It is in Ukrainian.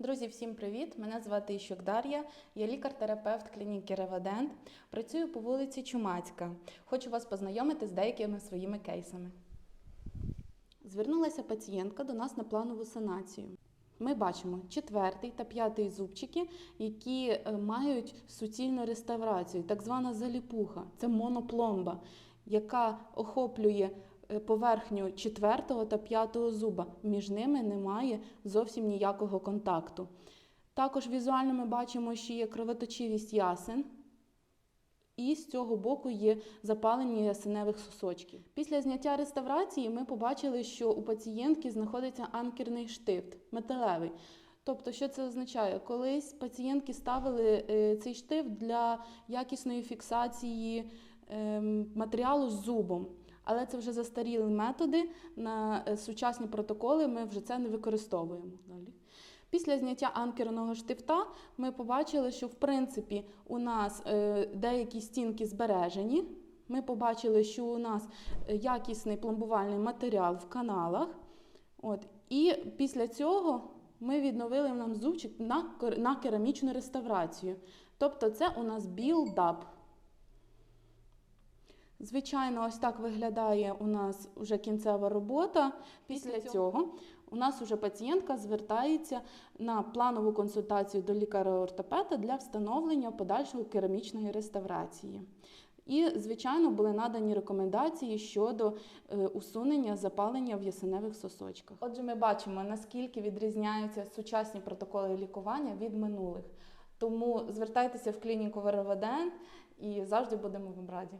Друзі, всім привіт! Мене звати Іщук Дар'я, я лікар-терапевт клініки Ревадент. Працюю по вулиці Чумацька. Хочу вас познайомити з деякими своїми кейсами. Звернулася пацієнтка до нас на планову санацію. Ми бачимо четвертий та п'ятий зубчики, які е, мають суцільну реставрацію, так звана заліпуха. Це монопломба, яка охоплює поверхню четвертого та п'ятого зуба. Між ними немає зовсім ніякого контакту. Також візуально ми бачимо, що є кровоточивість ясен, і з цього боку є запалення ясеневих сосочків. Після зняття реставрації ми побачили, що у пацієнтки знаходиться анкерний штифт металевий. Тобто, що це означає? Колись пацієнтки ставили е, цей штифт для якісної фіксації ем, матеріалу з зубом. Але це вже застаріли методи. На е, сучасні протоколи ми вже це не використовуємо. Далі. Після зняття анкерного штифта ми побачили, що в принципі у нас е, деякі стінки збережені. Ми побачили, що у нас е, якісний пломбувальний матеріал в каналах. От. І після цього ми відновили нам зубчик на, на керамічну реставрацію. Тобто це у нас білдап. Звичайно, ось так виглядає у нас вже кінцева робота. Після цього у нас вже пацієнтка звертається на планову консультацію до лікаря-ортопеда для встановлення подальшої керамічної реставрації. І, звичайно, були надані рекомендації щодо е, усунення запалення в ясеневих сосочках. Отже, ми бачимо, наскільки відрізняються сучасні протоколи лікування від минулих. Тому звертайтеся в клініку Вероводен і завжди будемо вам раді.